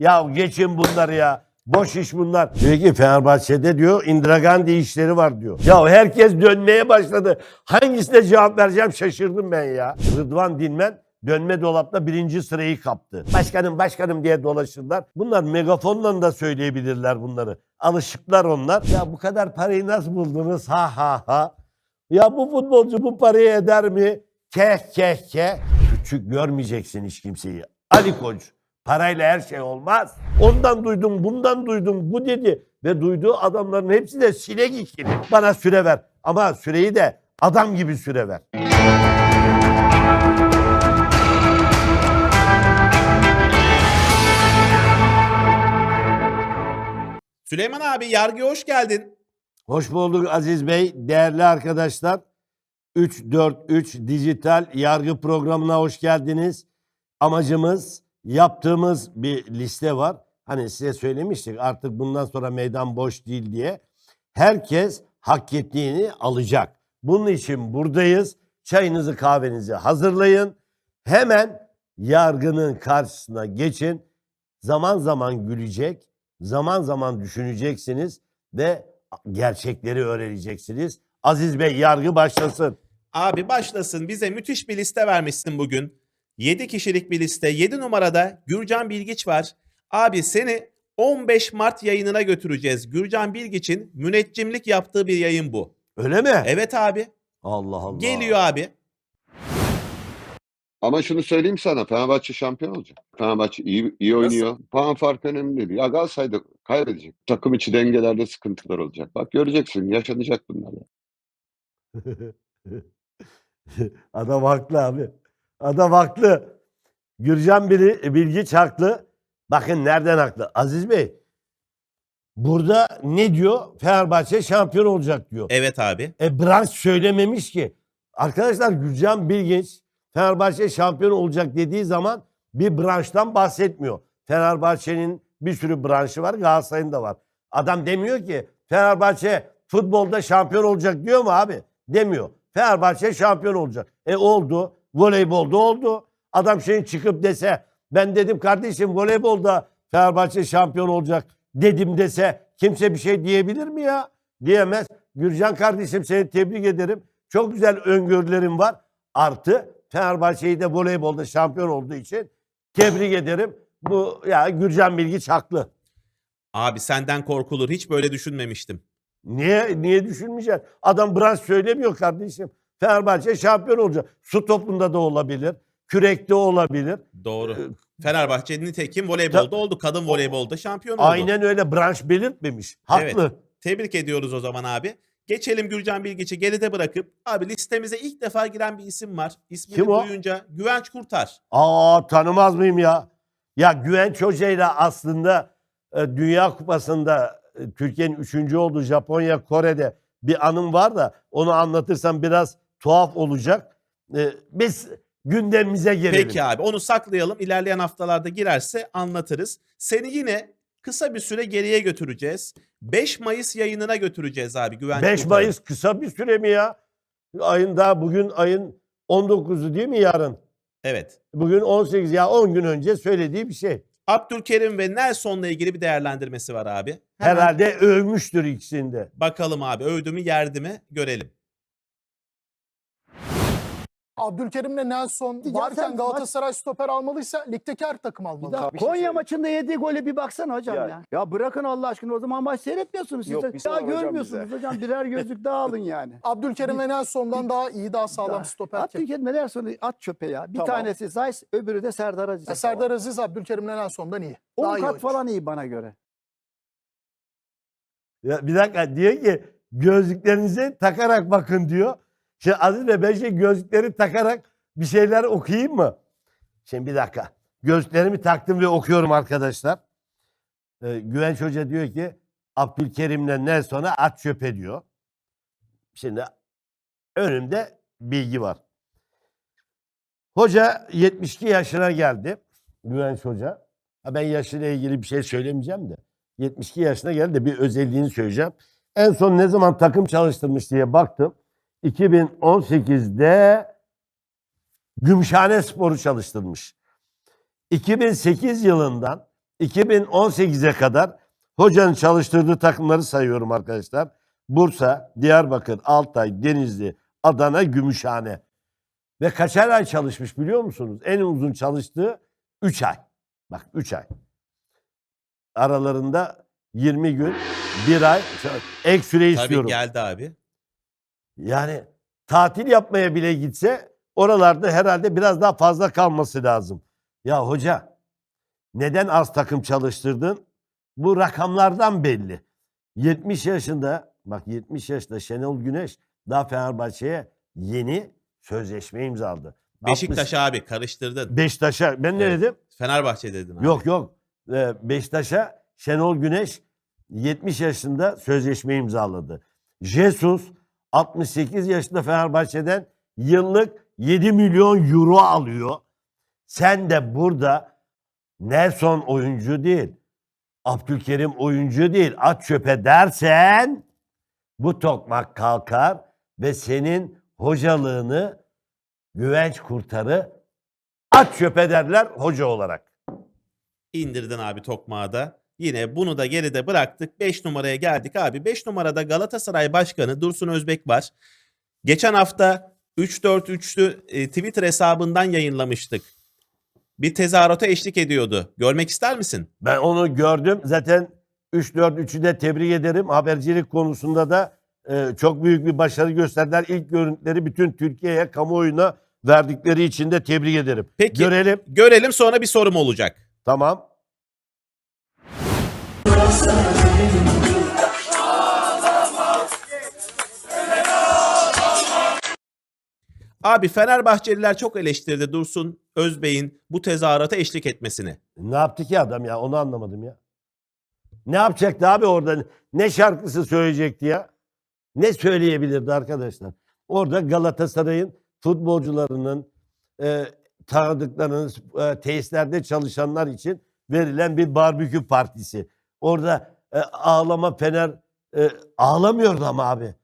Ya geçin bunları ya. Boş iş bunlar. Diyor ki Fenerbahçe'de diyor Indira Gandhi işleri var diyor. Ya herkes dönmeye başladı. Hangisine cevap vereceğim şaşırdım ben ya. Rıdvan Dilmen dönme dolapta birinci sırayı kaptı. Başkanım başkanım diye dolaşırlar. Bunlar megafonla da söyleyebilirler bunları. Alışıklar onlar. Ya bu kadar parayı nasıl buldunuz? Ha ha ha. Ya bu futbolcu bu parayı eder mi? Keh keh keh. Küçük görmeyeceksin hiç kimseyi. Ali Koç. Parayla her şey olmaz. Ondan duydum, bundan duydum, bu dedi. Ve duyduğu adamların hepsi de sinek ikili. Bana süre ver. Ama süreyi de adam gibi süre ver. Süleyman abi yargıya hoş geldin. Hoş bulduk Aziz Bey. Değerli arkadaşlar. 343 Dijital Yargı Programı'na hoş geldiniz. Amacımız yaptığımız bir liste var. Hani size söylemiştik artık bundan sonra meydan boş değil diye. Herkes hak ettiğini alacak. Bunun için buradayız. Çayınızı kahvenizi hazırlayın. Hemen yargının karşısına geçin. Zaman zaman gülecek, zaman zaman düşüneceksiniz ve gerçekleri öğreneceksiniz. Aziz Bey yargı başlasın. Abi başlasın bize müthiş bir liste vermişsin bugün. 7 kişilik bir liste. 7 numarada Gürcan Bilgiç var. Abi seni 15 Mart yayınına götüreceğiz. Gürcan Bilgiç'in müneccimlik yaptığı bir yayın bu. Öyle mi? Evet abi. Allah Allah. Geliyor abi. Ama şunu söyleyeyim sana Fenerbahçe şampiyon olacak. Fenerbahçe iyi, iyi oynuyor. Puan farkı önemli değil. Ya Galatasaray'da kaybedecek. Takım içi dengelerde sıkıntılar olacak. Bak göreceksin yaşanacak bunlar. ya. Adam haklı abi. Adam haklı. Gürcan biri Bilgiç haklı. Bakın nereden haklı? Aziz Bey. Burada ne diyor? Fenerbahçe şampiyon olacak diyor. Evet abi. E branş söylememiş ki. Arkadaşlar Gürcan Bilginç Fenerbahçe şampiyon olacak dediği zaman bir branştan bahsetmiyor. Fenerbahçe'nin bir sürü branşı var, Galatasaray'ın da var. Adam demiyor ki Fenerbahçe futbolda şampiyon olacak diyor mu abi? Demiyor. Fenerbahçe şampiyon olacak. E oldu. Voleybolda oldu. Adam şeyin çıkıp dese ben dedim kardeşim voleybolda Fenerbahçe şampiyon olacak dedim dese kimse bir şey diyebilir mi ya? Diyemez. Gürcan kardeşim seni tebrik ederim. Çok güzel öngörülerin var. Artı Fenerbahçe'yi de voleybolda şampiyon olduğu için tebrik ederim. Bu ya Gürcan Bilgiç haklı. Abi senden korkulur. Hiç böyle düşünmemiştim. Niye niye düşünmeyeceksin? Adam branş söylemiyor kardeşim. Fenerbahçe şampiyon olacak. Su topunda da olabilir. Kürekte olabilir. Doğru. Fenerbahçe nitekim voleybolda oldu. Kadın voleybolda şampiyon oldu. Aynen öyle branş belirtmemiş. Haklı. Evet. Tebrik ediyoruz o zaman abi. Geçelim Gürcan Bilgiç'i geride bırakıp abi listemize ilk defa giren bir isim var. İsmini Kim o? duyunca Güvenç Kurtar. Aa tanımaz mıyım ya? Ya Güvenç Hoca'yla aslında e, Dünya Kupası'nda e, Türkiye'nin üçüncü olduğu Japonya, Kore'de bir anım var da onu anlatırsam biraz tuhaf olacak. E, biz gündemimize gelelim. Peki abi onu saklayalım. İlerleyen haftalarda girerse anlatırız. Seni yine kısa bir süre geriye götüreceğiz. 5 Mayıs yayınına götüreceğiz abi Güvenç 5 Kurtar'ı. Mayıs kısa bir süre mi ya? Ayın daha bugün ayın 19'u değil mi yarın? Evet. Bugün 18 ya 10 gün önce söylediği bir şey. Abdülkerim ve Nelson'la ilgili bir değerlendirmesi var abi. Hemen Herhalde övmüştür ikisinde. Bakalım abi övdü mü yerdi mi görelim. Abdülkerim'le Nelson Ya varken sen Galatasaray stoper almalıysa ligdeki her takım almalı. Bir şey Konya söyleyeyim. maçında yediği gole bir baksana hocam ya. Ya- ya. bırakın Allah aşkına o zaman maç seyretmiyorsunuz siz. Yok, de. bir ya var hocam görmüyorsunuz hocam birer gözlük daha alın yani. Abdülkerim ve Nelson'dan daha iyi, daha sağlam stoper kim? Abdülkerim neler sonra at çöpe ya. Bir Tamam. tanesi Zayt öbürü de Serdar Aziz. Ya Serdar Aziz Abdülkerim'le Nelson'dan iyi. Daha 10 iyi kat oyuncu. falan iyi bana göre. Ya bir dakika diyor ki gözlüklerinizi takarak bakın diyor. Şimdi Aziz Bey ben şimdi gözlükleri takarak bir şeyler okuyayım mı? Şimdi bir dakika. Gözlüklerimi taktım ve okuyorum arkadaşlar. Ee, Güvenç Hoca diyor ki Abdülkerim'le Nelson'a at çöpe diyor. Şimdi önümde bilgi var. Hoca 72 yaşına geldi. Güvenç Hoca. Ben yaşıyla ilgili bir şey söylemeyeceğim de. 72 yaşına geldi de bir özelliğini söyleyeceğim. En son ne zaman takım çalıştırmış diye baktım. 2018'de Gümüşhane Spor'u çalıştırmış. 2008 yılından 2018'e kadar hocanın çalıştırdığı takımları sayıyorum arkadaşlar. Bursa, Diyarbakır, Altay, Denizli, Adana, Gümüşhane. Ve kaçar ay çalışmış biliyor musunuz? En uzun çalıştığı 3 ay. Bak 3 ay. Aralarında 20 gün, 1 ay ek süre Tabii istiyorum. geldi abi. Yani tatil yapmaya bile gitse oralarda herhalde biraz daha fazla kalması lazım. Ya hoca neden az takım çalıştırdın? Bu rakamlardan belli. 70 yaşında bak 70 yaşında Şenol Güneş daha Fenerbahçe'ye yeni sözleşme imzaladı. Beşiktaş abi karıştırdın. Beşiktaş'a ben ne Evet. dedim? Fenerbahçe dedin abi. Yok yok. Ee, Beşiktaş'a Şenol Güneş 70 yaşında sözleşme imzaladı. Jesus 68 yaşında Fenerbahçe'den yıllık 7 milyon euro alıyor. Sen de burada Nelson oyuncu değil, Abdülkerim oyuncu değil, at çöpe dersen bu tokmak kalkar ve senin hocalığını güvenç kurtarı at çöpe derler hoca olarak. indirdin abi tokmağı da. Yine bunu da geride bıraktık. 5 numaraya geldik abi. 5 numarada Galatasaray Başkanı Dursun Özbek var. Geçen hafta 3-4-3'lü e, Twitter hesabından yayınlamıştık. Bir tezahürata eşlik ediyordu. Görmek ister misin? Ben onu gördüm. Zaten 3-4-3'ü de tebrik ederim. Habercilik konusunda da e, çok büyük bir başarı gösterdiler. İlk görüntüleri bütün Türkiye'ye, kamuoyuna verdikleri için de tebrik ederim. Peki. Görelim. Görelim sonra bir sorum olacak. Tamam. Abi Fenerbahçeliler çok eleştirdi Dursun Özbey'in bu tezahürata eşlik etmesini. Ne yaptı ki adam ya? Onu anlamadım ya. Ne yapacaktı abi orada? Ne şarkısı söyleyecekti ya? Ne söyleyebilirdi arkadaşlar? Orada Galatasaray'ın futbolcularının e, tanıdıklarının e, tesislerde çalışanlar için verilen bir barbekü partisi. Orada e, ağlama Fener e, ağlamıyordu ama abi.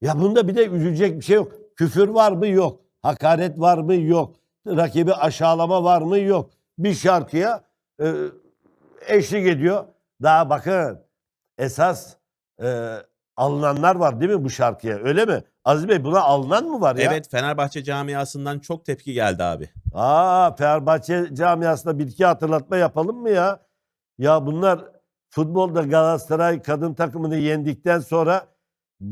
Ya bunda bir de üzülecek bir şey yok. Küfür var mı? Yok. Hakaret var mı? Yok. Rakibi aşağılama var mı? Yok. Bir şarkıya e, eşlik ediyor. Daha bakın esas e, alınanlar var değil mi bu şarkıya? Öyle mi? Aziz Bey buna alınan mı var ya? Evet Fenerbahçe camiasından çok tepki geldi abi. Aa Fenerbahçe camiasında bir iki hatırlatma yapalım mı ya? Ya bunlar futbolda Galatasaray kadın takımını yendikten sonra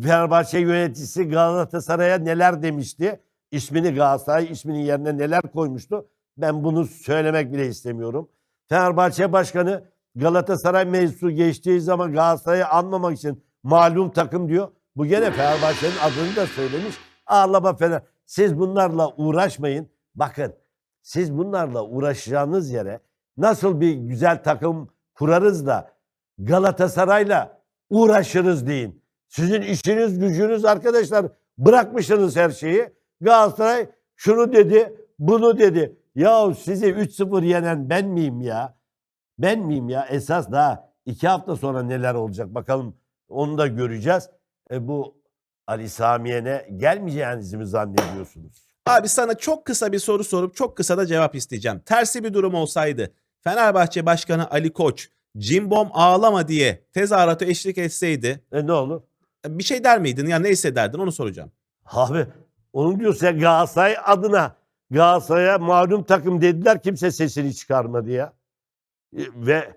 Fenerbahçe yöneticisi Galatasaray'a neler demişti? İsmini Galatasaray isminin yerine neler koymuştu? Ben bunu söylemek bile istemiyorum. Fenerbahçe Başkanı Galatasaray mevzusu geçtiği zaman Galatasaray'ı anmamak için malum takım diyor. Bu gene Fenerbahçe'nin adını da söylemiş. Ağlama Fener. Siz bunlarla uğraşmayın. Bakın siz bunlarla uğraşacağınız yere nasıl bir güzel takım kurarız da Galatasaray'la uğraşırız deyin. Sizin işiniz gücünüz arkadaşlar bırakmışsınız her şeyi. Galatasaray şunu dedi, bunu dedi. Ya sizi 3-0 yenen ben miyim ya? Ben miyim ya? Esas daha iki hafta sonra neler olacak bakalım onu da göreceğiz. E bu Ali Samiye'ne gelmeyeceğinizi mi zannediyorsunuz? Abi sana çok kısa bir soru sorup çok kısa da cevap isteyeceğim. Tersi bir durum olsaydı Fenerbahçe Başkanı Ali Koç Cimbom ağlama diye tezahürata eşlik etseydi E ne olur? bir şey der miydin ya ne hissederdin onu soracağım. Abi onu diyorsa Galatasaray adına Galatasaray'a malum takım dediler kimse sesini çıkarmadı ya. E, Ve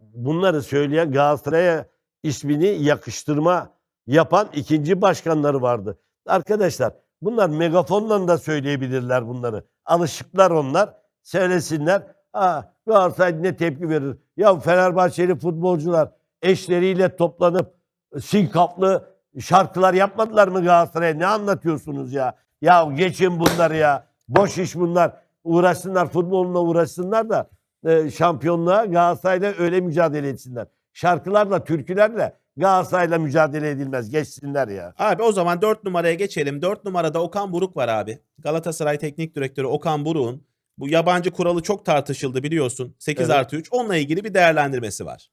bunları söyleyen Galatasaray'a ismini yakıştırma yapan ikinci başkanları vardı. Arkadaşlar bunlar megafonla da söyleyebilirler bunları. Alışıklar onlar. Söylesinler. Ha, Galatasaray ne tepki verir? Ya Fenerbahçeli futbolcular eşleriyle toplanıp sinkaplı şarkılar yapmadılar mı Galatasaray'a? Ne anlatıyorsunuz ya? Ya geçin bunları ya. Boş iş bunlar. Uğraşsınlar futboluna uğraşsınlar da e, şampiyonluğa Galatasaray'la öyle mücadele etsinler. Şarkılarla, türkülerle Galatasaray'la mücadele edilmez. Geçsinler ya. Abi o zaman 4 numaraya geçelim. 4 numarada Okan Buruk var abi. Galatasaray Teknik Direktörü Okan Buruk'un bu yabancı kuralı çok tartışıldı biliyorsun. 8 Evet. artı 3. Onunla ilgili bir değerlendirmesi var.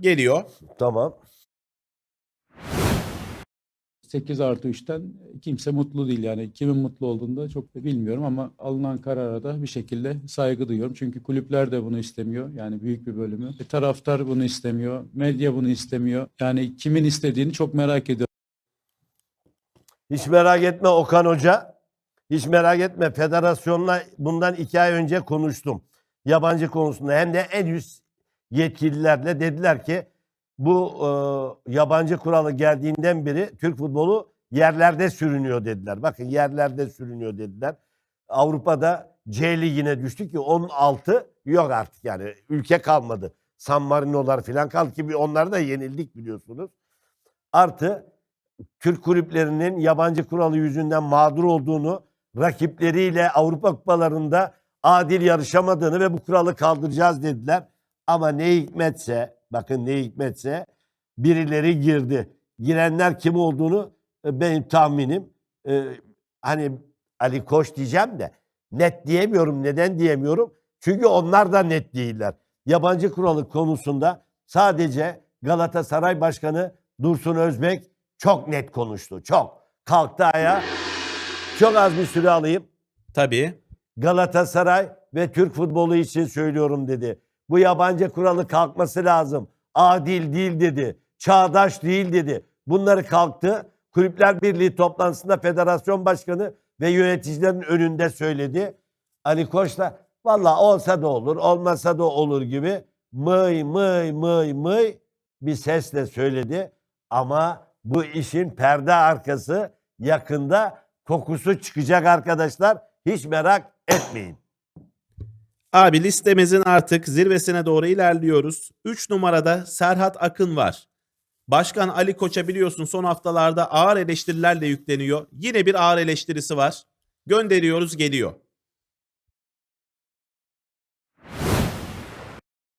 Geliyor. Tamam. 8 artı 3'ten kimse mutlu değil. Yani kimin mutlu olduğunu da çok da bilmiyorum ama alınan karara da bir şekilde saygı duyuyorum. Çünkü kulüpler de bunu istemiyor. Yani büyük bir bölümü. E, taraftar bunu istemiyor. Medya bunu istemiyor. Yani kimin istediğini çok merak ediyorum. Hiç merak etme Okan Hoca. Hiç merak etme. Federasyonla bundan iki ay önce konuştum. Yabancı konusunda hem de en üst yetkililerle dediler ki bu e, yabancı kuralı geldiğinden beri Türk futbolu yerlerde sürünüyor dediler. Bakın yerlerde sürünüyor dediler. Avrupa'da C ligine düştü ki 16 yok artık yani ülke kalmadı. San Marino'lar falan kaldı ki onları da yenildik biliyorsunuz. Artı Türk kulüplerinin yabancı kuralı yüzünden mağdur olduğunu, rakipleriyle Avrupa kupalarında adil yarışamadığını ve bu kuralı kaldıracağız dediler. Ama ne hikmetse, bakın ne hikmetse birileri girdi. Girenler kim olduğunu e, benim tahminim e, hani Ali Koç diyeceğim de net diyemiyorum. Neden diyemiyorum? Çünkü onlar da net değiller. Yabancı kuralı konusunda sadece Galatasaray Başkanı Dursun Özbek çok net konuştu. Çok. Kalktı ayağa. Çok az bir süre alayım. Tabii. Galatasaray ve Türk futbolu için söylüyorum dedi. Bu yabancı kuralı kalkması lazım. Adil değil dedi. Çağdaş değil dedi. Bunları kalktı. Kulüpler Birliği toplantısında federasyon başkanı ve yöneticilerin önünde söyledi. Ali Koç da valla olsa da olur, olmasa da olur gibi mıy mıy mıy mıy bir sesle söyledi. Ama bu işin perde arkası yakında kokusu çıkacak arkadaşlar. Hiç merak etmeyin. Abi listemizin artık zirvesine doğru ilerliyoruz. 3 numarada Serhat Akın var. Başkan Ali Koç'a biliyorsun son haftalarda ağır eleştirilerle yükleniyor. Yine bir ağır eleştirisi var. Gönderiyoruz geliyor.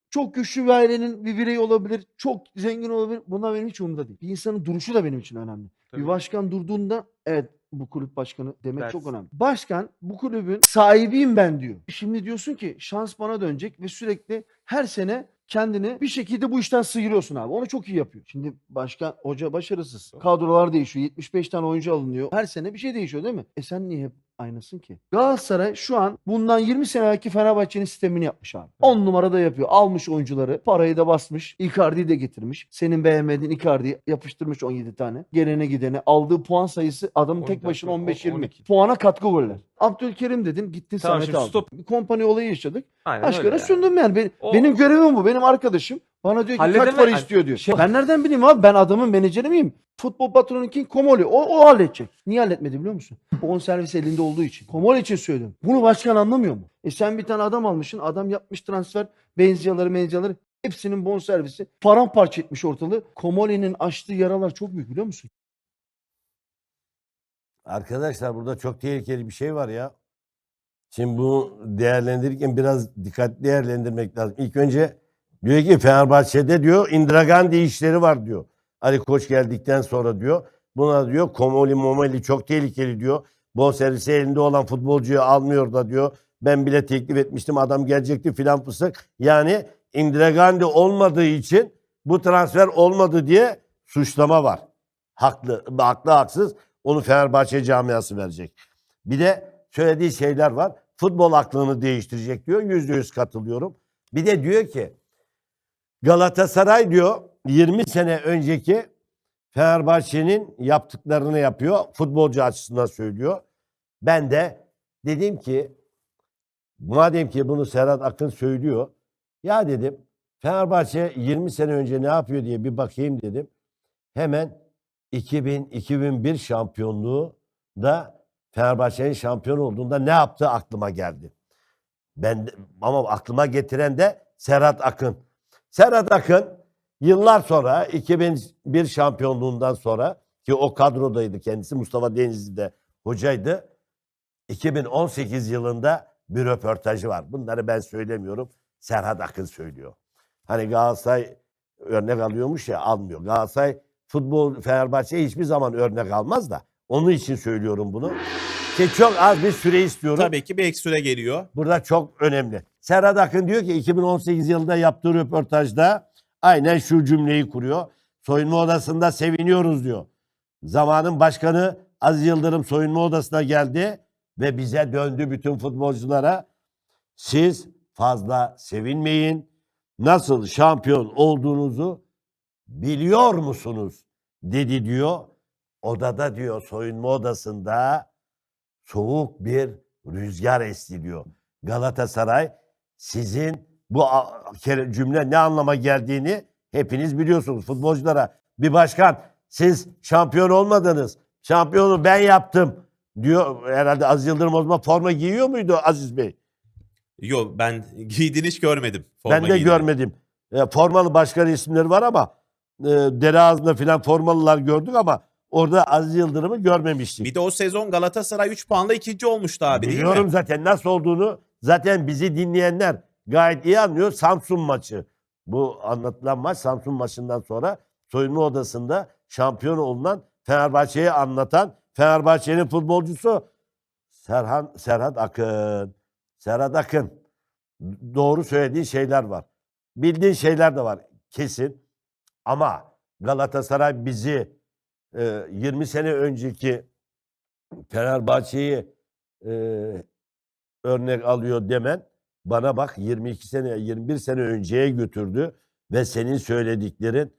Çok güçlü bir ailenin bir bireyi olabilir. Çok zengin olabilir. Bunlar benim hiç umurumda değil. Bir insanın duruşu da benim için önemli. Bir başkan durduğunda evet bu kulüp başkanı demek çok önemli. Başkan bu kulübün sahibiyim ben diyor. Şimdi diyorsun ki şans bana dönecek ve sürekli her sene kendini bir şekilde bu işten sıyırıyorsun abi. Onu çok iyi yapıyor. Şimdi başkan hoca başarısız. Kadrolar değişiyor. 75 tane oyuncu alınıyor. Her sene bir şey değişiyor değil mi? E sen niye hep aynısın ki? Galatasaray şu an bundan 20 sene evvelki Fenerbahçe'nin sistemini yapmış abi. 10 numarada yapıyor. Almış oyuncuları. Parayı da basmış. Icardi'yi de getirmiş. Senin beğenmediğin Icardi'yi yapıştırmış 17 tane. Gelene gidene. Aldığı puan sayısı adamın tek 14, başına 15-20. 12. Puana katkı goller. Abdülkerim dedin gittin Tamam, Samet'i aldın. stop. Bir olayı yaşadık. Aynen Başkana öyle yani. sundum yani. Benim, O- benim görevim bu. Benim arkadaşım. Bana diyor ki kaç Halledeme- para istiyor diyor. şey- Ben nereden bileyim abi? Ben adamın menajeri miyim? Futbol patronu kim? Komoli. O, o halledecek. Niye halletmedi biliyor musun? On servis elinde olduğu için. Komoli için söylüyorum. Bunu başkan anlamıyor mu? E sen bir tane adam almışsın. Adam yapmış transfer. Benziyaları menziyaları. Hepsinin bon servisi. Paramparça etmiş ortalığı. Komoli'nin açtığı yaralar çok büyük biliyor musun? Arkadaşlar burada çok tehlikeli bir şey var ya. Şimdi bu değerlendirirken biraz dikkatli değerlendirmek lazım. İlk önce diyor ki Fenerbahçe'de diyor Indira Gandhi işleri var diyor. Ali Koç geldikten sonra diyor. Buna diyor Komoli Momoli çok tehlikeli diyor. Bonservisi elinde olan futbolcuyu almıyor da diyor. Ben bile teklif etmiştim adam gelecekti filan fısık. Yani Indira Gandhi olmadığı için bu transfer olmadı diye suçlama var. Haklı, haklı haksız onu Fenerbahçe camiası verecek. Bir de söylediği şeyler var. Futbol aklını değiştirecek diyor. Yüzde yüz katılıyorum. Bir de diyor ki Galatasaray diyor 20 sene önceki Fenerbahçe'nin yaptıklarını yapıyor. Futbolcu açısından söylüyor. Ben de dedim ki madem ki bunu Serhat Akın söylüyor. Ya dedim Fenerbahçe 20 sene önce ne yapıyor diye bir bakayım dedim. Hemen 2000-2001 şampiyonluğu da Fenerbahçe'nin şampiyon olduğunda ne yaptığı aklıma geldi. Ben ama aklıma getiren de Serhat Akın. Serhat Akın yıllar sonra 2001 şampiyonluğundan sonra ki o kadrodaydı kendisi Mustafa Denizli de hocaydı. 2018 yılında bir röportajı var. Bunları ben söylemiyorum. Serhat Akın söylüyor. Hani Galatasaray örnek alıyormuş ya almıyor. Galatasaray futbol Fenerbahçe hiçbir zaman örnek almaz da onun için söylüyorum bunu. Ki çok az bir süre istiyorum. Tabii ki bir ek süre geliyor. Burada çok önemli. Serhat Akın diyor ki 2018 yılında yaptığı röportajda aynen şu cümleyi kuruyor. Soyunma odasında seviniyoruz diyor. zamanın başkanı Aziz Yıldırım soyunma odasına geldi ve bize döndü bütün futbolculara. Siz fazla sevinmeyin. Nasıl şampiyon olduğunuzu biliyor musunuz? dedi diyor. Odada diyor soyunma odasında soğuk bir rüzgar esti diyor. Galatasaray sizin bu cümle ne anlama geldiğini hepiniz biliyorsunuz. Futbolculara bir başkan siz şampiyon olmadınız. Şampiyonu ben yaptım diyor. Herhalde Aziz Yıldırım o zaman forma giyiyor muydu Aziz Bey? Yok ben giydiğini hiç görmedim. ben forma de giydiğini. görmedim. E, formalı başkan isimleri var ama e, dere ağzında filan formalılar gördük ama orada Aziz Yıldırım'ı görmemiştik. Bir de o sezon Galatasaray 3 puanla ikinci olmuştu abi değil Biliyorum mi? zaten nasıl olduğunu. Zaten bizi dinleyenler gayet iyi anlıyor. Samsun maçı. Bu anlatılan maç Samsun maçından sonra soyunma odasında şampiyon olunan Fenerbahçe'yi anlatan Fenerbahçe'nin futbolcusu Serhan Serhat Akın. Serhat Akın. Doğru söylediğin şeyler var. Bildiğin şeyler de var kesin. Ama Galatasaray bizi 20 sene önceki Fenerbahçe'yi e, örnek alıyor demen bana bak 22 sene 21 sene önceye götürdü ve senin söylediklerin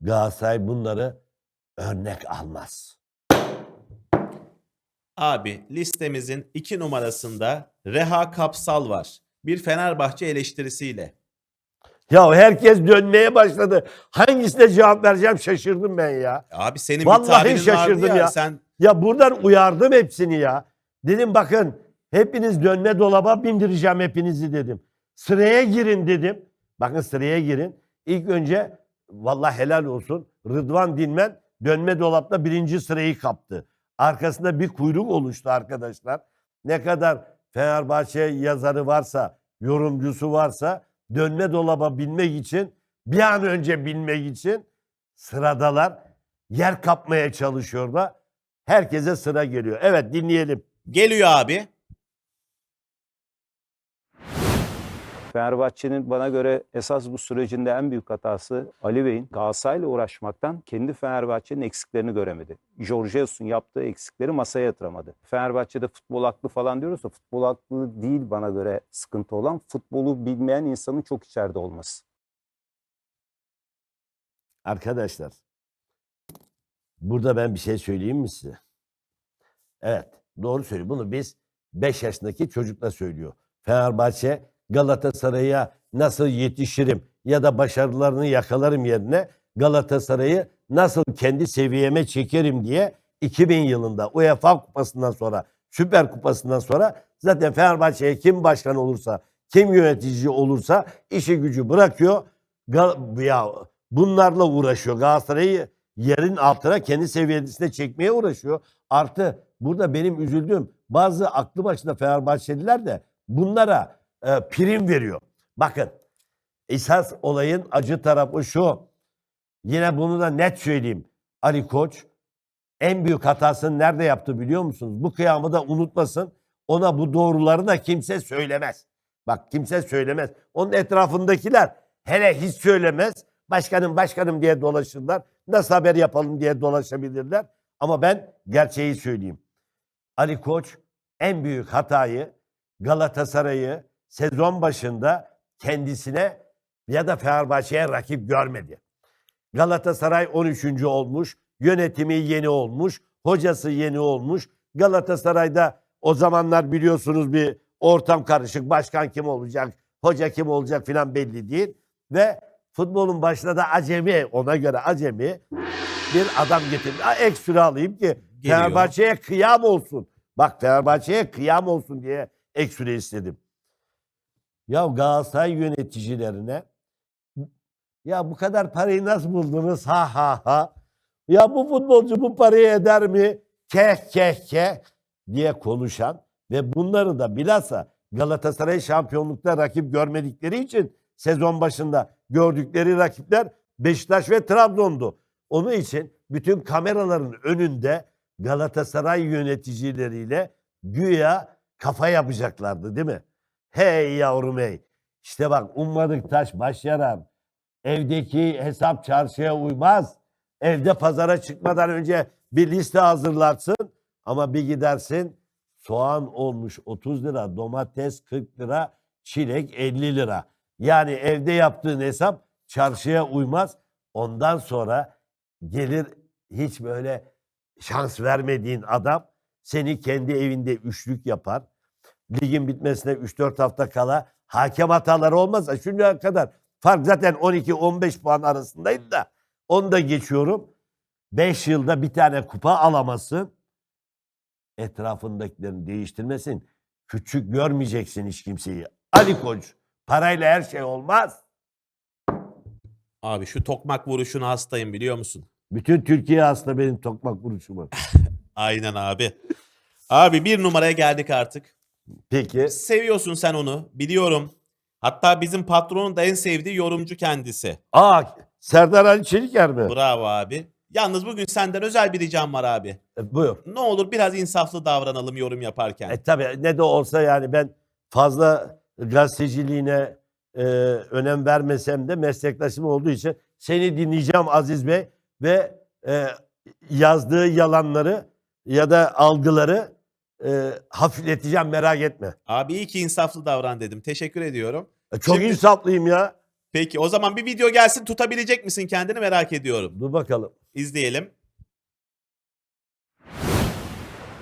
Galatasaray bunları örnek almaz. Abi listemizin 2 numarasında Reha Kapsal var. Bir Fenerbahçe eleştirisiyle. Ya herkes dönmeye başladı. Hangisine cevap vereceğim şaşırdım ben ya. Abi senin Vallahi bir tabirin vardı şaşırdım ya, ya. Sen Ya buradan uyardım hepsini ya. Dedim bakın hepiniz dönme dolaba bindireceğim hepinizi dedim. Sıraya girin dedim. Bakın sıraya girin. İlk önce vallahi helal olsun Rıdvan Dilmen dönme dolapta birinci sırayı kaptı. Arkasında bir kuyruk oluştu arkadaşlar. Ne kadar Fenerbahçe yazarı varsa, yorumcusu varsa dönme dolaba binmek için bir an önce binmek için sıradalar. Yer kapmaya çalışıyorlar. Herkese sıra geliyor. Evet dinleyelim. geliyor abi. Fenerbahçe'nin bana göre esas bu sürecinde en büyük hatası Ali Bey'in Galatasaray'la uğraşmaktan kendi Fenerbahçe'nin eksiklerini göremedi. Jorge Jesus'un yaptığı eksikleri masaya yatıramadı. Fenerbahçe'de futbol aklı falan diyoruz da futbol aklı değil bana göre sıkıntı olan futbolu bilmeyen insanın çok içeride olması. Arkadaşlar burada ben bir şey söyleyeyim mi size? Evet doğru söylüyor. Bunu biz 5 yaşındaki çocukla söylüyor. Fenerbahçe Galatasaray'a nasıl yetişirim ya da başarılarını yakalarım yerine Galatasaray'ı nasıl kendi seviyeme çekerim diye 2000 yılında UEFA kupasından sonra Süper Kupası'ndan sonra zaten Fenerbahçe'ye kim başkan olursa, kim yönetici olursa işi gücü bırakıyor. Ya bunlarla uğraşıyor. Galatasaray'ı yerin altına kendi seviyesine çekmeye uğraşıyor. Artı burada benim üzüldüğüm bazı aklı başında Fenerbahçeliler de bunlara e, prim veriyor. Bakın esas olayın acı tarafı şu. Yine bunu da net söyleyeyim. Ali Koç en büyük hatasını nerede yaptı biliyor musunuz? Bu kıyamı da unutmasın. Ona bu doğruları da kimse söylemez. Bak kimse söylemez. Onun etrafındakiler hele hiç söylemez. Başkanım başkanım diye dolaşırlar. Nasıl haber yapalım diye dolaşabilirler. Ama ben gerçeği söyleyeyim. Ali Koç en büyük hatayı Galatasaray'ı sezon başında kendisine ya da Fenerbahçe'ye rakip görmedi. Galatasaray 13. olmuş, yönetimi yeni olmuş, hocası yeni olmuş. Galatasaray'da o zamanlar biliyorsunuz bir ortam karışık. Başkan kim olacak, hoca kim olacak filan belli değil. Ve futbolun başına da acemi, ona göre acemi bir adam getirdi. Ha, Ek süre alayım ki. Fenerbahçe'ye kıyam olsun. Bak Fenerbahçe'ye kıyam olsun diye ek süre istedim. Ya Galatasaray yöneticilerine ya bu kadar parayı nasıl buldunuz? Ha ha ha. Ya bu futbolcu bu parayı eder mi? Keh keh keh diye konuşan ve bunları da bilhassa Galatasaray şampiyonlukta rakip görmedikleri için sezon başında gördükleri rakipler Beşiktaş ve Trabzon'du. Onun için bütün kameraların önünde Galatasaray yöneticileriyle güya kafa yapacaklardı değil mi? Hey yavrum hey. İşte bak ummadık taş baş yarar. Evdeki hesap çarşıya uymaz. Evde pazara çıkmadan önce bir liste hazırlarsın ama bir gidersin soğan olmuş 30 lira, domates 40 lira, çilek 50 lira. Yani evde yaptığın hesap çarşıya uymaz. Ondan sonra gelir hiç böyle şans vermediğin adam seni kendi evinde üçlük yapar. Ligin bitmesine 3-4 hafta kala hakem hataları olmazsa şimdiye kadar fark zaten 12-15 puan arasındaydı da onu da geçiyorum. 5 yılda bir tane kupa alamasın. Etrafındakilerini değiştirmesin. Küçük görmeyeceksin hiç kimseyi. Ali Koç parayla her şey olmaz. Abi şu tokmak vuruşuna hastayım biliyor musun? Bütün Türkiye aslında benim tokmak vuruşumu. Aynen abi. Abi bir numaraya geldik artık. Peki. Seviyorsun sen onu biliyorum. Hatta bizim patronun da en sevdiği yorumcu kendisi. Aa Serdar Ali Çeliker mi? Bravo abi. Yalnız bugün senden özel bir ricam var abi. E, buyur. Ne olur biraz insaflı davranalım yorum yaparken. E tabii ne de olsa yani ben fazla gazeteciliğine e, önem vermesem de meslektaşım olduğu için seni dinleyeceğim Aziz Bey ve e, yazdığı yalanları ya da algıları e, hafifleteceğim merak etme. Abi iyi ki insaflı davran dedim. Teşekkür ediyorum. E, çok Şimdi- insaflıyım ya. Peki o zaman bir video gelsin tutabilecek misin kendini merak ediyorum. Dur bakalım. İzleyelim.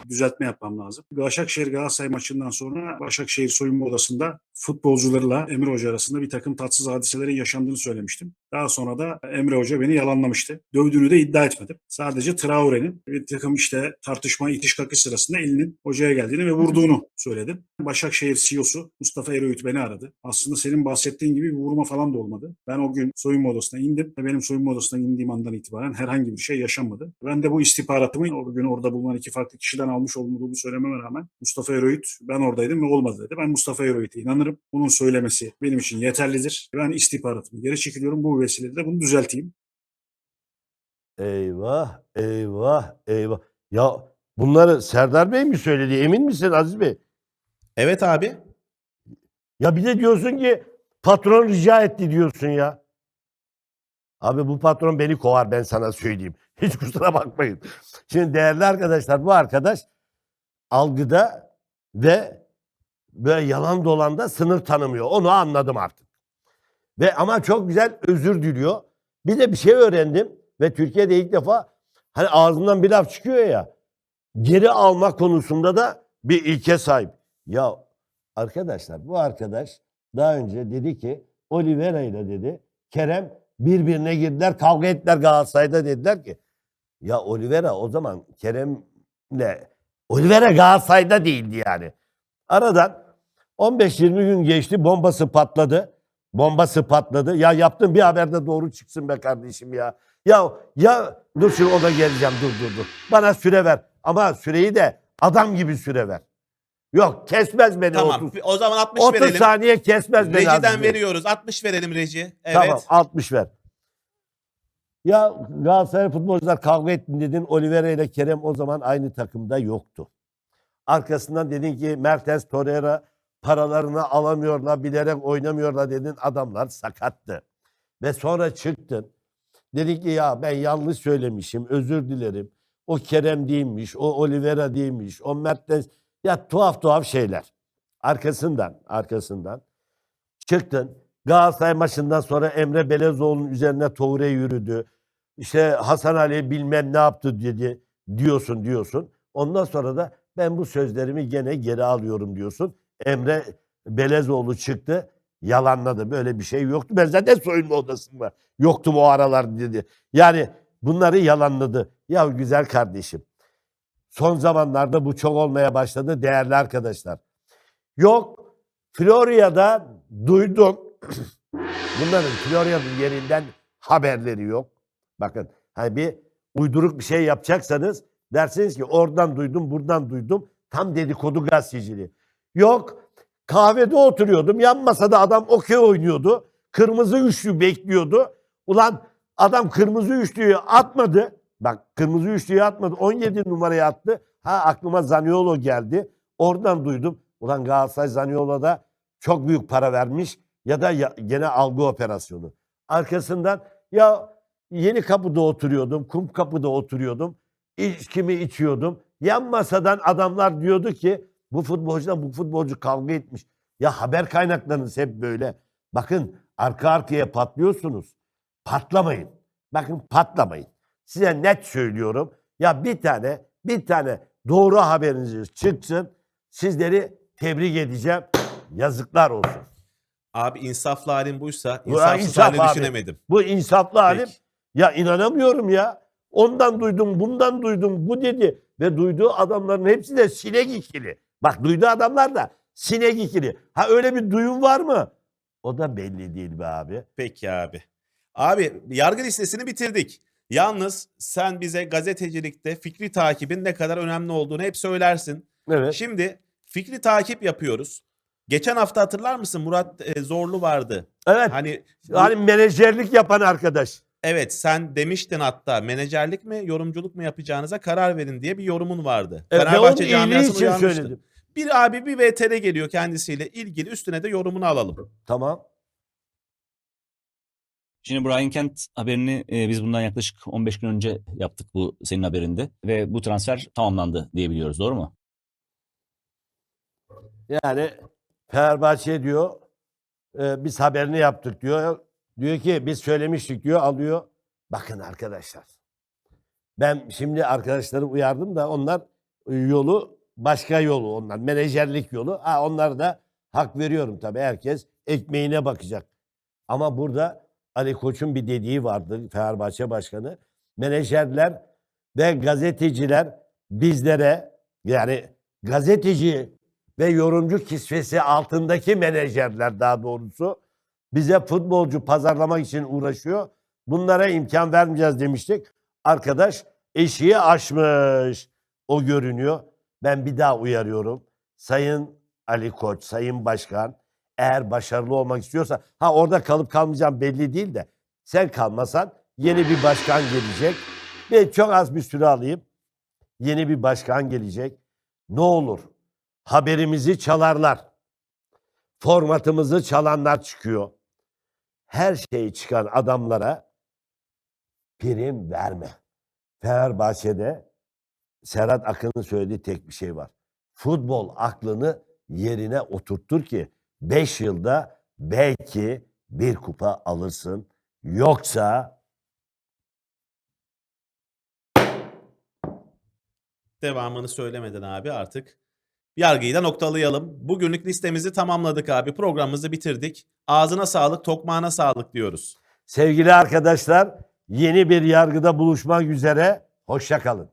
düzeltme yapmam lazım. Başakşehir Galatasaray maçından sonra Başakşehir soyunma odasında futbolcularla Emre Hoca arasında bir takım tatsız hadiselerin yaşandığını söylemiştim. Daha sonra da Emre Hoca beni yalanlamıştı. Dövdüğünü de iddia etmedim. Sadece Traore'nin bir takım işte tartışma itiş kakış sırasında elinin hocaya geldiğini ve vurduğunu söyledim. Başakşehir CEO'su Mustafa Eroğut beni aradı. Aslında senin bahsettiğin gibi bir vurma falan da olmadı. Ben o gün soyunma odasına indim ve benim soyunma odasına indiğim andan itibaren herhangi bir şey yaşanmadı. Ben de bu istihbaratımı o gün orada bulunan iki farklı kişiden almış olduğumu söylememe rağmen Mustafa Eroğut ben oradaydım ve olmadı dedi. Ben Mustafa Eroğut'a inanırım. Onun söylemesi benim için yeterlidir. Ben istihbaratımı geri çekiliyorum. Bu vesileyle de bunu düzelteyim. Eyvah, eyvah, eyvah. Ya bunları Serdar Bey mi söyledi? Emin misin Aziz Bey? Evet abi. Ya bir de diyorsun ki patron rica etti diyorsun ya. Abi bu patron beni kovar ben sana söyleyeyim. Hiç kusura bakmayın. Şimdi değerli arkadaşlar bu arkadaş algıda ve böyle yalan dolanda sınır tanımıyor. Onu anladım artık. Ve ama çok güzel özür diliyor. Bir de bir şey öğrendim ve Türkiye'de ilk defa hani ağzından bir laf çıkıyor ya. Geri alma konusunda da bir ilke sahip. Ya Arkadaşlar bu arkadaş daha önce dedi ki Oliveira ile dedi Kerem birbirine girdiler kavga ettiler Galatasaray'da dediler ki ya Oliveira o zaman Kerem'le Oliveira Galatasaray'da değildi yani. Aradan 15-20 gün geçti bombası patladı. Bombası patladı. Ya yaptığım bir haberde doğru çıksın be kardeşim ya. Ya ya dur şimdi ona geleceğim dur dur dur. Bana süre ver ama süreyi de adam gibi süre ver. Yok kesmez beni Tamam. 30. O zaman 60 30 verelim. saniye kesmez beni. Rejiden Bey. veriyoruz. 60 verelim reji. Evet. Tamam 60 ver. Ya Galatasaray futbolcular kavga ettin dedin. Oliveira ile Kerem o zaman aynı takımda yoktu. Arkasından dedin ki Mertens, Torreira paralarını alamıyorlar, bilerek oynamıyorlar dedin. Adamlar sakattı. Ve sonra çıktın. Dedin ki ya ben yanlış söylemişim, özür dilerim. O Kerem değilmiş, o Oliveira değilmiş, o Mertens. Ya tuhaf tuhaf şeyler. Arkasından, arkasından çıktın. Galatasaray maçından sonra Emre Belezoğlu'nun üzerine Toure yürüdü. İşte Hasan Ali bilmem ne yaptı dedi diyorsun diyorsun. Ondan sonra da ben bu sözlerimi gene geri alıyorum diyorsun. Emre Belezoğlu çıktı yalanladı. Böyle bir şey yoktu. Ben zaten soyunma odasında yoktum o aralar dedi. Yani bunları yalanladı. Ya güzel kardeşim. Son zamanlarda bu çok olmaya başladı değerli arkadaşlar. Yok Florya'da duydum. Bunların Florya'nın yerinden haberleri yok. Bakın hani bir uyduruk bir şey yapacaksanız dersiniz ki oradan duydum buradan duydum. Tam dedikodu gazeteciliği. Yok kahvede oturuyordum. Yan masada adam okey oynuyordu. Kırmızı üçlü bekliyordu. Ulan adam kırmızı üçlüyü atmadı. Bak kırmızı üçlüyü atmadı. 17 numaraya attı. Ha aklıma Zaniolo geldi. Oradan duydum. Ulan Galatasaray Zaniolo'da çok büyük para vermiş ya da ya- gene algı operasyonu. Arkasından ya yeni kapıda oturuyordum, kum kapıda oturuyordum. içkimi içiyordum. Yan masadan adamlar diyordu ki bu futbolcudan bu futbolcu kavga etmiş. Ya haber kaynaklarınız hep böyle. Bakın arka arkaya patlıyorsunuz. Patlamayın. Bakın patlamayın. Size net söylüyorum. Ya bir tane bir tane doğru haberiniz çıksın. Sizleri tebrik edeceğim. Yazıklar olsun. Abi insaflı halin buysa Bu insafsız insaf halini abi. düşünemedim. Bu insaflı halim. Peki. Ya inanamıyorum ya. Ondan duydum, bundan duydum, bu dedi. Ve duyduğu adamların hepsi de sinek ikili. Bak duyduğu adamlar da sinek ikili. Ha öyle bir duyum var mı? O da belli değil be abi. Peki abi. Abi yargı listesini bitirdik. Yalnız sen bize gazetecilikte fikri takibin ne kadar önemli olduğunu hep söylersin. Evet. Şimdi fikri takip yapıyoruz. Geçen hafta hatırlar mısın Murat e, Zorlu vardı. Evet. Hani Hani menajerlik yapan arkadaş. evet sen demiştin hatta menajerlik mi yorumculuk mu yapacağınıza karar verin diye bir yorumun vardı. Evet, ve onun Fenerbahçe iyiliği camiasını için uyarmıştı. söyledim. Bir abi bir VTR geliyor kendisiyle ilgili üstüne de yorumunu alalım. Tamam. Şimdi Brian Kent haberini e, biz bundan yaklaşık 15 gün önce yaptık bu senin haberinde ve bu transfer tamamlandı diyebiliyoruz doğru mu? Yani Fenerbahçe diyor e, biz haberini yaptık diyor. Diyor ki biz söylemiştik diyor alıyor. Bakın arkadaşlar. Ben şimdi arkadaşları uyardım da onlar yolu başka yolu onlar. Menajerlik yolu. Ha onlar da hak veriyorum tabii. Herkes ekmeğine bakacak. Ama burada Ali Koç'un bir dediği vardı Fenerbahçe Başkanı. Menajerler ve gazeteciler bizlere yani gazeteci ve yorumcu kisvesi altındaki menajerler daha doğrusu bize futbolcu pazarlamak için uğraşıyor. Bunlara imkan vermeyeceğiz demiştik. Arkadaş eşiği aşmış. O görünüyor. Ben bir daha uyarıyorum. Sayın Ali Koç, Sayın Başkan eğer başarılı olmak istiyorsa ha orada kalıp kalmayacağım belli değil de sen kalmasan yeni bir başkan gelecek. Ben çok az bir süre alayım. Yeni bir başkan gelecek. Ne olur haberimizi çalarlar. Formatımızı çalanlar çıkıyor. Her şeyi çıkan adamlara prim verme. Fenerbahçe'de Serhat Akın'ın söylediği tek bir şey var. Futbol aklını yerine oturttur ki 5 yılda belki bir kupa alırsın. Yoksa Devamını söylemeden abi artık yargıyı da noktalayalım. Bugünlük listemizi tamamladık abi. Programımızı bitirdik. Ağzına sağlık, tokmağına sağlık diyoruz. sevgili arkadaşlar yeni bir yargıda buluşmak üzere. Hoşça kalın.